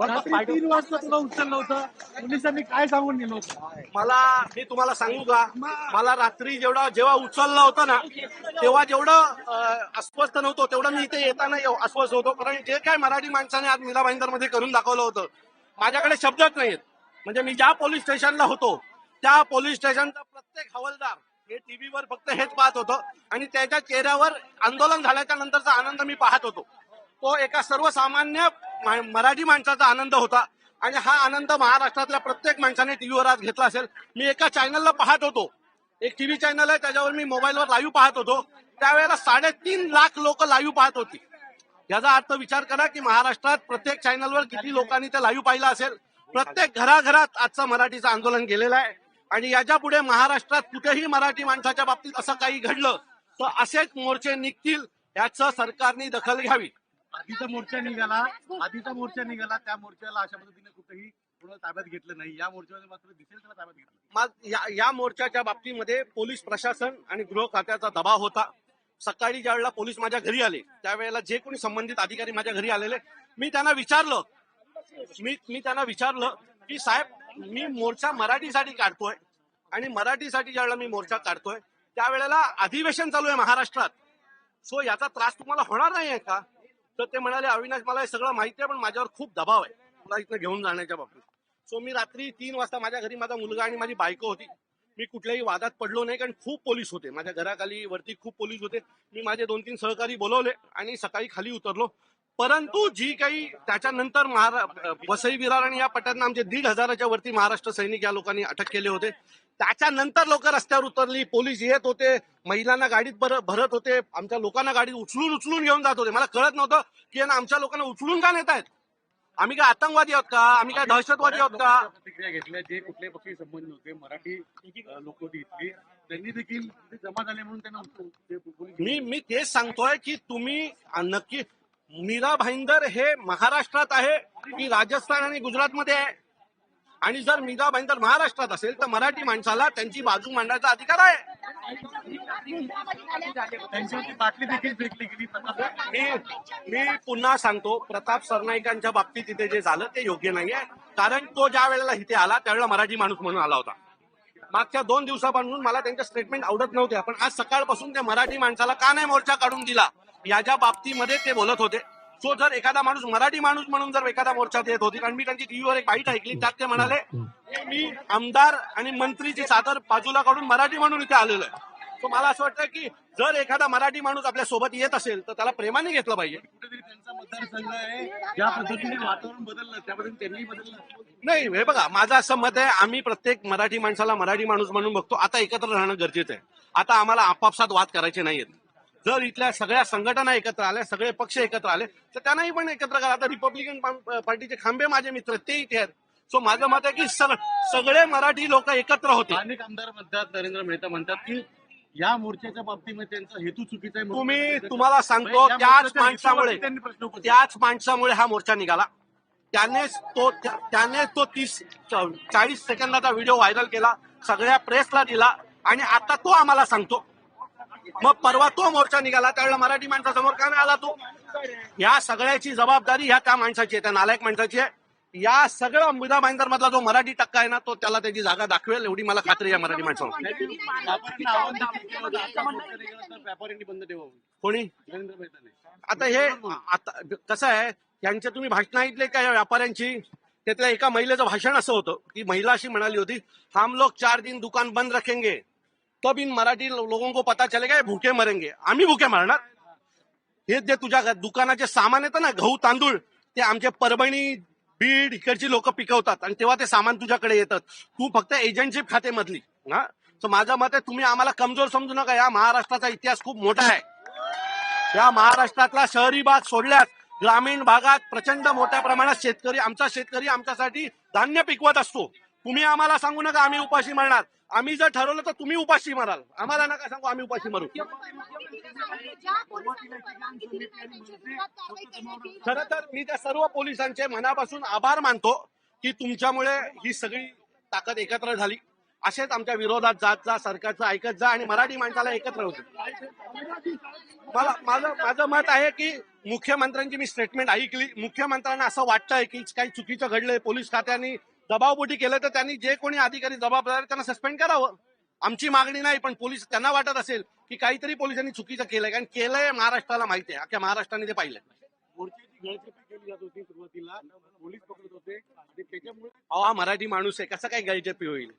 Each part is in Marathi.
रात्री तीन वाजता तुला उचललं होतं. पोलिसांनी काय सांगून नेलं होतं? मला मी तुम्हाला सांगू का? मला रात्री जेवढा जेव्हा उचललं होतं ना तेव्हा जेवढं अं, अस्वस्थ नव्हतो तेवढं मी इथे येताना एव- अस्वस्थ होतो. कारण जे काय मराठी माणसाने आज मीरा भाईंदरमध्ये करून दाखवलं होतं माझ्याकडे शब्दच नाहीत म्हणजे मी ज्या पोलीस स्टेशनला होतो त्या पोलीस स्टेशनचा प्रत्येक हवालदार हे टीव्हीवर फक्त हेच पाहत होतं आणि त्याच्या चेहऱ्यावर आंदोलन झाल्याच्या नंतरचा आनंद मी पाहत होतो. तो एका सर्वसामान्य मा- मराठी माणसाचा आनंद होता. आणि हा आनंद महाराष्ट्रातल्या प्रत्येक माणसाने टीव्हीवर आज घेतला असेल. मी एका चॅनलला पाहत होतो. एक टीव्ही चॅनल आहे त्याच्यावर मी मोबाईलवर लाईव्ह पाहत होतो. त्यावेळेला साडेतीन लाख लोक लाईव्ह पाहत होती. याचा अर्थ विचार करा की महाराष्ट्रात प्रत्येक चॅनलवर किती लोकांनी ते लाईव्ह पाहिलं असेल. प्रत्येक घराघरात आजचं मराठीचं आंदोलन गेलेलं आहे. आणि याच्यापुढे महाराष्ट्रात कुठेही मराठी माणसाच्या बाबतीत असं काही घडलं तर असेच मोर्चे निघतील याचं सरकारने दखल घ्यावी. आधीचा मोर्चा निघाला. आधीचा मोर्चा निघाला. त्या मोर्चाला अशा पद्धतीने कुठेही कोणाला ताब्यात घेतलं नाही. या मोर्चामध्ये मात्र दिसेल त्याला ताब्यात घेतलं मग या मोर्चाच्या बाबतीमध्ये पोलीस प्रशासन आणि गृह खात्याचा दबाव होता. सकाळी ज्या वेळेला पोलीस माझ्या घरी आले त्यावेळेला जे कोणी संबंधित अधिकारी माझ्या घरी आलेले मी त्यांना विचारलं. मी मी त्यांना विचारलं की साहेब मी मोर्चा मराठीसाठी काढतोय आणि मराठीसाठी ज्यावेळेला मी मोर्चा काढतोय त्यावेळेला अधिवेशन चालू आहे महाराष्ट्रात. सो याचा त्रास तुम्हाला होणार नाही आहे का? तर ते म्हणाले अविनाश मला हे सगळं माहिती आहे पण माझ्यावर खूप दबाव आहे. तुला इथं घेऊन जाण्याच्या बाबतीत. सो मी रात्री तीन वाजता माझ्या घरी माझा मुलगा आणि माझी बायको होती. मी कुठल्याही वादात पडलो नाही कारण खूप पोलीस होते. माझ्या घराखाली वरती खूप पोलीस होते. मी माझे दोन तीन सहकारी बोलवले आणि सकाळी खाली उतरलो. परंतु जी काही त्याच्यानंतर महारा वसई विरार आणि या पट्ट्यातनं आमचे दीड हजाराच्या वरती महाराष्ट्र सैनिक या लोकांनी अटक केले होते. त्याच्यानंतर लोक रस्त्यावर उतरली पोलीस येत होते महिलांना गाडीत भर- भरत होते आमच्या लोकांना गाडीत उचलून उचलून घेऊन जात होते. मला कळत नव्हतं की यांना आमच्या लोकांना उचलून का नेत आहेत आम्ही काय आतंकवादी आहोत का? आम्ही काय दहशतवादी आहोत का? प्रतिक्रिया घेतल्या जे कुठल्याही पक्षी संबंध होते मराठी लोक होती इथली त्यांनी देखील जमा झाले म्हणून त्यांना मी मी तेच सांगतोय की तुम्ही नक्की मीरा भाईंदर हे महाराष्ट्रात आहे की राजस्थान आणि गुजरातमध्ये आहे. आणि जर मीरा भाईंदर महाराष्ट्रात असेल तर मराठी माणसाला त्यांची बाजू मांडायचा अधिकार आहे. मी मी पुन्हा सांगतो प्रताप सरनाईकांच्या बाबतीत इथे जे झालं ते योग्य नाहीये कारण तो ज्या वेळेला इथे आला त्यावेळेला मराठी माणूस म्हणून आला होता. मागच्या दोन दिवसापासून मला त्यांचे स्टेटमेंट आवडत नव्हते पण आज सकाळपासून त्या मराठी माणसाला का नाही मोर्चा काढून दिला? याच्या बाबतीमध्ये ते बोलत होते. सो जर एखादा माणूस मराठी माणूस म्हणून जर एखादा मोर्चात येत होती कारण मी त्यांची टीव्हीवर एक बाईट ऐकली त्यात ते म्हणाले की मी आमदार आणि मंत्रीची चादर बाजूला काढून मराठी म्हणून इथे आलेलो आहे. सो मला असं वाटतं की जर एखादा मराठी माणूस आपल्यासोबत येत असेल तर त्याला प्रेमाने घेतलं पाहिजे. कुठेतरी त्यांचा मतदारसंघ आहे ज्या पद्धतीने वातावरण बदललं त्या पद्धतीने त्यांनी बदललं. नाही हे बघा माझं असं मत आहे आम्ही प्रत्येक मराठी माणसाला मराठी माणूस म्हणून बघतो. आता एकत्र राहणं गरजेचं आहे. आता आम्हाला आपापसात वाद करायचे नाहीयेत. जर इथल्या सगळ्या संघटना एकत्र आल्या सगळे पक्ष एकत्र आले तर त्यांनाही पण एकत्र करा. आता रिपब्लिकन पार्टीचे खांबे माझे मित्र ते इथे आहेत. सो माझं मत आहे की सग- सगळे मराठी लोक एकत्र होते अनेक आमदार म्हणतात नरेंद्र मेहता म्हणतात की या मोर्चाच्या बाबतीमध्ये त्यांचा हेतू चुकीचा आहे तुम्ही तुम्हाला सांगतो त्याच माणसामुळे त्यांनी त्याच माणसामुळे हा मोर्चा निघाला. त्यानेच तो त्या- त्यानेच तो तीस चाळीस सेकंदाचा व्हिडिओ व्हायरल केला सगळ्या प्रेसला दिला आणि आता तो आम्हाला सांगतो. मग परवा तो मोर्चा निघाला त्यावेळेला मराठी माणसासमोर काय मिळाला आला तो? या सगळ्याची जबाबदारी ह्या त्या माणसाची आहे त्या नालायक माणसाची आहे. या सगळं मुदा बांधर मधला जो मराठी टक्का आहे ना तो त्याला त्याची जागा दाखवेल एवढी मला खात्री आहे मराठी माणसावर. कोणी? आता हे आता कसं आहे यांचे तुम्ही भाषण ऐकले का या व्यापाऱ्यांची? त्यातल्या एका महिलेचं भाषण असं होतं की महिला अशी म्हणाली होती हम लोग चार दिन दुकान बंद रखेंगे. तब इन मराठी लोगों को पता चलेगा भूके भूखे मरेंगे। आम्ही भूखे मरणार। हे जे तुझ्या दुकानाचे सामान येतं ना गहू तांदूळ ते आमचे परभणी बीड इकडची लोक पिकवतात आणि तेव्हा ते सामान तुझ्याकडे येतात. तू फक्त एजंटशिप खाते मधली हा? तर माझं मत आहे तुम्ही आम्हाला कमजोर समजू नका. या महाराष्ट्राचा इतिहास खूप मोठा आहे. या महाराष्ट्रातला शहरी भाग सोडल्यास ग्रामीण भागात प्रचंड मोठ्या प्रमाणात शेतकरी आमचा शेतकरी आमच्यासाठी धान्य पिकवत असतो. तुम्ही आम्हाला सांगू नका आम्ही उपाशी मरणार. आम्ही जर ठरवलं तर तुम्ही उपाशी माराल आम्हाला नका सांगू आम्ही उपाशी मारू. खर तर मी त्या सर्व पोलिसांचे मनापासून आभार मानतो की तुमच्यामुळे ही सगळी ताकद एकत्र झाली. असेच आमच्या विरोधात जात जा सरकारचं ऐकत जा आणि मराठी माणसाला एकत्र होते मला माझं माझं मत आहे की मुख्यमंत्र्यांची मी स्टेटमेंट ऐकली. मुख्यमंत्र्यांना असं वाटतंय की काही चुकीचं घडलंय. पोलीस खात्याने दबावपोटी केलं तर त्यांनी जे कोणी अधिकारी जबाबदार त्यांना सस्पेंड करावं. आमची मागणी नाही पण पोलीस त्यांना वाटत असेल की काहीतरी पोलिसांनी चुकीचं केलंय. कारण केलंय महाराष्ट्राला माहिती आहे. अख्ख्या महाराष्ट्राने ते अहो हा मराठी माणूस आहे. कसं काय गैरचेपी होईल?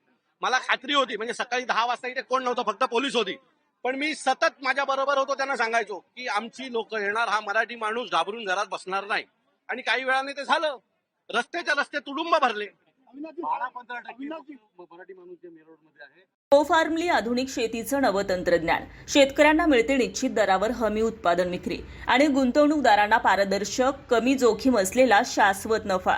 मला खात्री होती. म्हणजे सकाळी दहा वाजता इथे कोण नव्हतं फक्त पोलीस होती. पण मी सतत माझ्या बरोबर होतो त्यांना सांगायचो की आमची लोक येणार हा मराठी माणूस घाबरून घरात बसणार नाही. आणि काही वेळाने ते झालं. रस्त्याच्या रस्ते तुडुंब भरले. बारा पंधरा टक्के लोकं मराठी माणूस जे मेरोडमध्ये आहे. को फार्मली आधुनिक शेतीचं नवं तंत्रज्ञान. शेतकऱ्यांना मिळते निश्चित दरावर हमी उत्पादन विक्री. आणि गुंतवणूकदारांना पारदर्शक कमी जोखीम असलेला शाश्वत नफा.